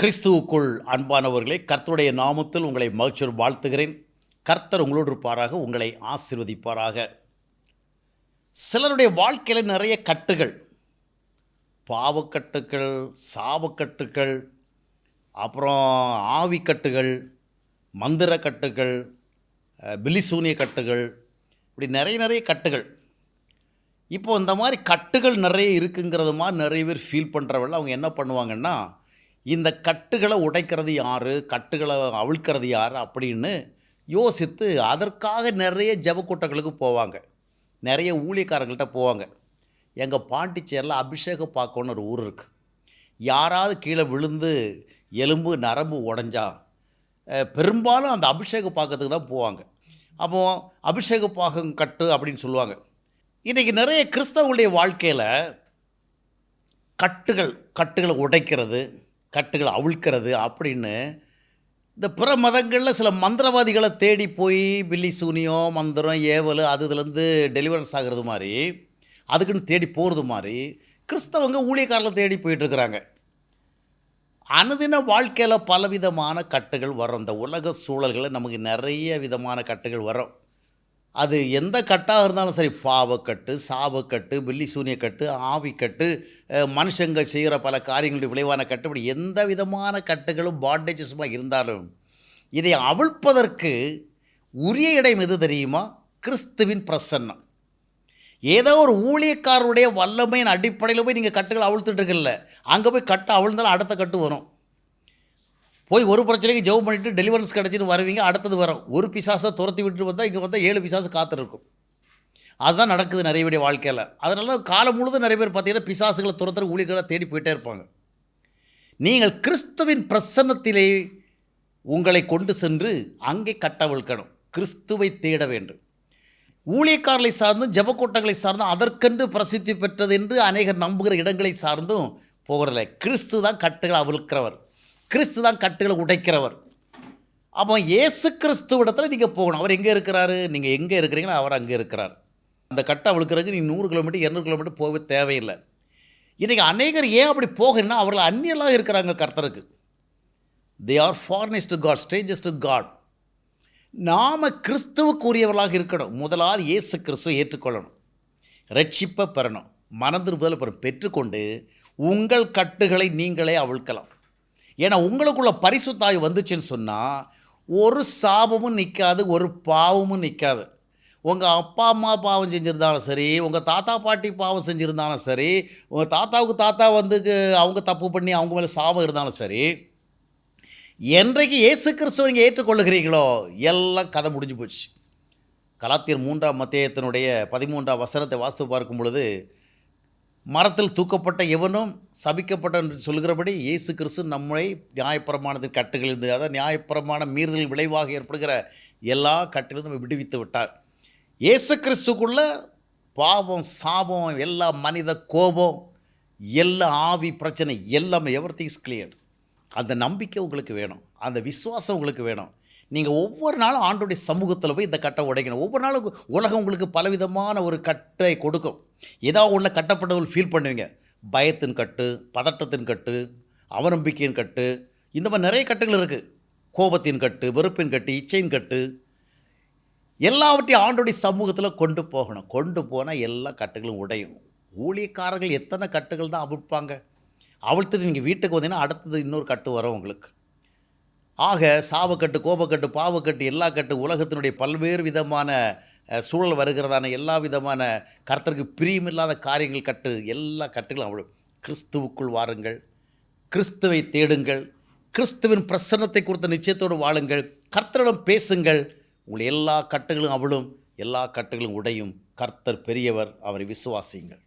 கிறிஸ்துவுக்குள் அன்பானவர்களே கர்த்தருடைய நாமத்தில் உங்களை மகிழ்ச்சியோடு வாழ்த்துகிறேன். கர்த்தர் உங்களோடு இருப்பாராக உங்களை ஆசீர்வதிப்பாராக. சிலருடைய வாழ்க்கையில் நிறைய கட்டுகள். பாவக்கட்டுகள் சாவக்கட்டுகள் அப்புறம் ஆவிக்கட்டுகள் மந்திரக்கட்டுகள் பிலிசூனிய கட்டுகள் இப்படி நிறைய நிறைய கட்டுகள். இப்போ இந்த மாதிரி கட்டுகள் நிறைய இருக்குங்கிறது மாதிரி நிறைய பேர் ஃபீல் பண்ணுறவள்ள அவங்க என்ன பண்ணுவாங்கன்னா இந்த கட்டுகளை உடைக்கிறது யார்? கட்டுகளை அவிழ்க்கிறது யார்? அப்படின்னு யோசித்து அதற்காக நிறைய ஜபக்கூட்டங்களுக்கு போவாங்க. நிறைய ஊழியக்காரங்கள்ட்ட போவாங்க. எங்கள் பாண்டிச்சேரியில் அபிஷேக பார்க்கணுன்னு ஒரு ஊர் இருக்குது யாராவது கீழே விழுந்து எலும்பு நரம்பு உடஞ்சா பெரும்பாலும் அந்த அபிஷேக பாக்கத்துக்கு தான் போவாங்க. அப்போ அபிஷேக பாகம் கட்டு அப்படின்னு சொல்லுவாங்க. இன்றைக்கி நிறைய கிறிஸ்தவங்களுடைய வாழ்க்கையில் கட்டுகள் கட்டுகளை உடைக்கிறது கட்டுகளை அவிழ்க்கிறது அப்படின்னு இந்த பிற மதங்களில் சில மந்திரவாதிகளை தேடி போய் பில்லி சூனியம் மந்திரம் ஏவல் அது இதுலேருந்து டெலிவரன்ஸ் ஆகிறது மாதிரி அதுக்குன்னு தேடி போகிறது மாதிரி கிறிஸ்தவங்க ஊழியக்காரில் தேடி போயிட்டுருக்குறாங்க. அனுதின வாழ்க்கையில் பலவிதமான கட்டுகள் வரும். இந்த உலக சூழல்களில் நமக்கு நிறைய விதமான கட்டுகள் வரும். அது எந்த கட்டாக இருந்தாலும் சரி பாவக்கட்டு சாபக்கட்டு பில்லி சூனியக்கட்டு ஆவிக்கட்டு மனுஷங்க செய்கிற பல காரியங்களுடைய விளைவான கட்டு இப்படி எந்த விதமான கட்டுகளும் பாண்டேஜஸுமாக இருந்தாலும் இதை அவிழ்ப்பதற்கு உரிய இடம் எது தெரியுமா? கிறிஸ்துவின் பிரசன்னம். ஏதோ ஒரு ஊழியக்காரருடைய வல்லமையின் அடிப்படையில் போய் நீங்கள் கட்டுகளை அவிழ்த்துட்டுருக்கல அங்கே போய் கட்டு அவிழ்ந்தாலும் அடுத்த கட்டு வரும். போய் ஒரு பிரச்சனைக்கு ஜெபம் பண்ணிட்டு டெலிவரன்ஸ் கிடச்சின்னு வருவீங்க அடுத்தது வரும் ஒரு பிசாசை துரத்தி விட்டு வந்தால் இங்கே வந்தால் ஏழு பிசாசு காத்திருக்கும். அதுதான் நடக்குது நிறைய பேருடைய வாழ்க்கையில். அதனால காலம் முழுதும் நிறைய பேர் பார்த்தீங்கன்னா பிசாசுகளை துரத்துற ஊழியர்களை தேடி போயிட்டே இருப்பாங்க. நீங்கள் கிறிஸ்துவின் பிரசன்னத்திலே உங்களை கொண்டு சென்று அங்கே கட்டவிழ்க்கணும். கிறிஸ்துவை தேட வேண்டும். ஊழியக்காரர்களை சார்ந்தும் ஜபக்கூட்டங்களை சார்ந்தும் அதற்கென்று பிரசித்தி பெற்றது என்று அநேகர் நம்புகிற இடங்களை சார்ந்தும் போகிறதில்லை. கிறிஸ்து தான் கட்டுகளை அவிழ்க்கிறவர். கிறிஸ்து தான் கட்டுகளை உடைக்கிறவர். அப்போ ஏசு கிறிஸ்துவிடத்தில் நீங்கள் போகணும். அவர் எங்கே இருக்கிறாரு? நீங்கள் எங்கே இருக்கிறீங்களோ அவர் அங்கே இருக்கிறார். அந்த கட்டை அவிழ்க்கிறதுக்கு நீங்கள் நூறு கிலோமீட்டர் இரநூறு கிலோமீட்டர் போக தேவையில்லை. இன்றைக்கி அநேகர் ஏன் அப்படி போகணும்னா அவர்கள் அந்நியலாக இருக்கிறாங்க கர்த்தருக்கு. They are foreigners to God stages to God நாம் கிறிஸ்துவுக்குரியவர்களாக இருக்கணும். முதலாவது இயேசு கிறிஸ்துவை ஏற்றுக்கொள்ளணும். ரட்சிப்பை பெறணும். மனதிரும்புதலை பெறும் பெற்றுக்கொண்டு உங்கள் கட்டுகளை நீங்களே அவிழ்க்கலாம். ஏன்னா உங்களுக்குள்ள பரிசுத்தாய் வந்துச்சுன்னு சொன்னால் ஒரு சாபமும் நிற்காது ஒரு பாவமும் நிற்காது உங்கள் அப்பா அம்மா பாவம் செஞ்சுருந்தாலும் சரி உங்கள் தாத்தா பாட்டி பாவம் செஞ்சுருந்தாலும் சரி உங்கள் தாத்தாவுக்கு தாத்தா வந்து அவங்க தப்பு பண்ணி அவங்க மேலே சாபம் இருந்தாலும் சரி என்றைக்கு இயேசு கிறிஸ்துவ நீங்கள் ஏற்றுக்கொள்ளுகிறீங்களோ எல்லாம் கதை முடிஞ்சு போச்சு. கலாத்தியர் மூன்றாம் மத்தியத்தினுடைய பதிமூன்றாம் வசனத்தை வாஸ்து பார்க்கும் பொழுது மரத்தில் தூக்கப்பட்ட எவனும் சபிக்கப்பட்ட என்று சொல்கிறபடி இயேசு கிறிஸ்து நம்மை நியாயப்பிரமாணத்தின் கட்டுகளிலிருந்து அதாவது நியாயப்பிரமாண மீறுதல் விளைவாக ஏற்படுகிற எல்லா கட்டிலிருந்து நம்ம விடுவித்து விட்டார். இயேசு கிறிஸ்துக்குள்ள பாவம் சாபம் எல்லா மனித கோபம் எல்லா ஆவி பிரச்சனை எல்லாமே எவ்ரி திங்ஸ் கிளியர்டு அந்த நம்பிக்கை உங்களுக்கு வேணும். அந்த விசுவாசம் உங்களுக்கு வேணும். நீங்கள் ஒவ்வொரு நாளும் ஆண்டோடைய சமூகத்தில் போய் இந்த கட்டை உடைக்கணும். ஒவ்வொரு நாளும் உலகம் உங்களுக்கு பலவிதமான ஒரு கட்டை கொடுக்கும். ஏதோ ஒன்று கட்டப்பட்டவர்கள் ஃபீல் பண்ணுவீங்க. பயத்தின் கட்டு பதட்டத்தின் கட்டு அவநம்பிக்கையின் கட்டு. இந்த மாதிரி நிறைய கட்டுகள் இருக்குது கோபத்தின் கட்டு வெறுப்பின் கட்டு இச்சையின் கட்டு. எல்லாவற்றையும் ஆண்டோடைய சமூகத்தில் கொண்டு போகணும். கொண்டு போனால் எல்லா கட்டுகளும் உடையும். ஊழியக்காரர்கள் எத்தனை கட்டுகள் தான் அவிழ்ப்பாங்க. அவிழ்த்துட்டு நீங்கள் வீட்டுக்கு வந்தீங்கன்னா அடுத்தது இன்னொரு கட்டு வரும் உங்களுக்கு. ஆக சாபக்கட்டு கோபக்கட்டு பாவக்கட்டு எல்லா கட்டு உலகத்தினுடைய பல்வேறு விதமான சூழல் வருகிறதான எல்லா விதமான கர்த்தருக்கு பிரியமில்லாத காரியங்கள் கட்டு எல்லா கட்டுகளும் அவ்வளோ கிறிஸ்துவுக்குள் வாருங்கள். கிறிஸ்துவை தேடுங்கள். கிறிஸ்துவின் பிரசன்னத்தை கொடுத்த நிச்சயத்தோடு வாழுங்கள். கர்த்தரிடம் பேசுங்கள். உங்கள் எல்லா கட்டுகளும் அவளும் எல்லா கட்டுகளும் உடையும். கர்த்தர் பெரியவர். அவரை விசுவாசியுங்கள்.